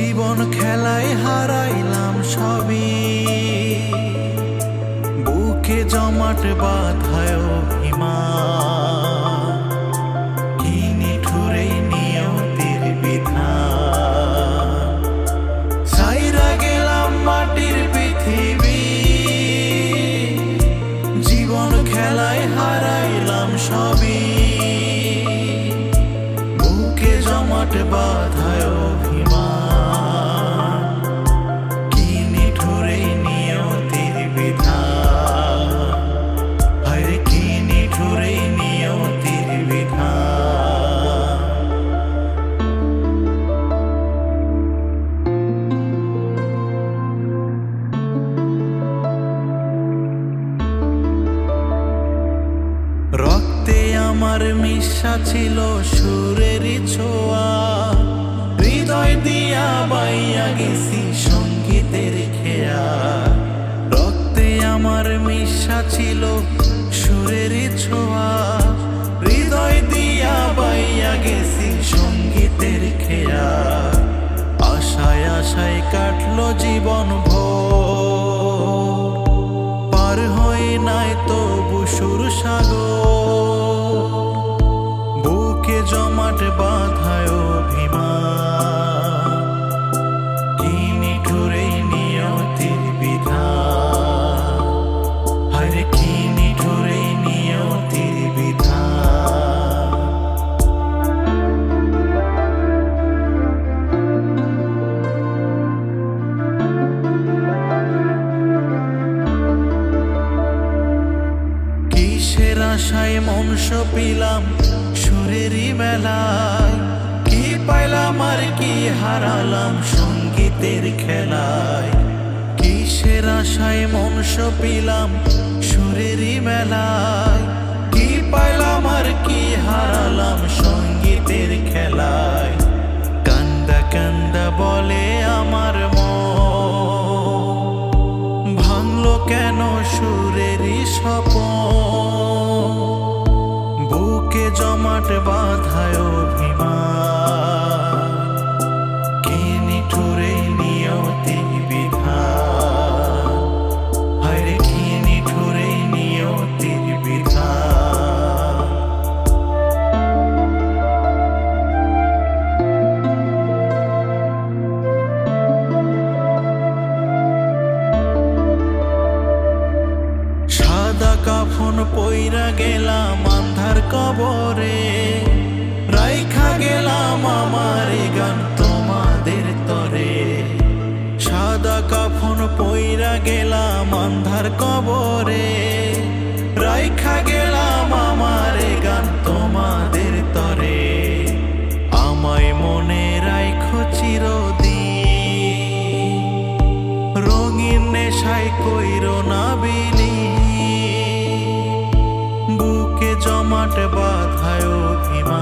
জীবন খেলায় হারাইলাম সবই। বুকে জমাট বাধায় হিমা সাইরা গেলাম মাটির পৃথিবী। জীবন খেলায় হারাইলাম সবই। বুকে জমাট বাধায় আমার মিশা ছিল সুরেরই ছোঁয়া। হৃদয় দিয়া বাইয়া গেছি সঙ্গীতের খেয়া। রক্তে আমার মিশা ছিল সুরেরই ছোঁয়া। হৃদয় দিয়া বাইয়া গেছি সঙ্গীতের খেয়া। আশায় আশায় কাটলো জীবন ভোর। পার হয়ে নাই তো বুসুর সাগর। জমাট বাধায় অভিমান। কি নিঠুরে নিয়তির বিধান। হরে কি নিঠুরে নিয়তির বিধান। কিসের আশায় মনস পিলাম সুরেরই মেলায় কি পাইলাম আর কি হারালাম সঙ্গীতের খেলায়। কিসের আশায় মন সপিলাম সুরেরই মেলায়। কি পাইলাম আর কি হারালাম সঙ্গীতের খেলায়। জমাট বাধায় সাদা কাফন পইরা গেলাম আন্ধার কবরে। রাইখা গেলাম আমার গান তোমাদের তরে। সাদা কাফন পইরা গেলাম আন্ধার কবরে। রাইখা গেলাম আমার গান তোমাদের তরে। আমায় মনে রাইখো চিরদিন। রঙিন নেশায় কইরো না জমাট বাধায় অভিমান।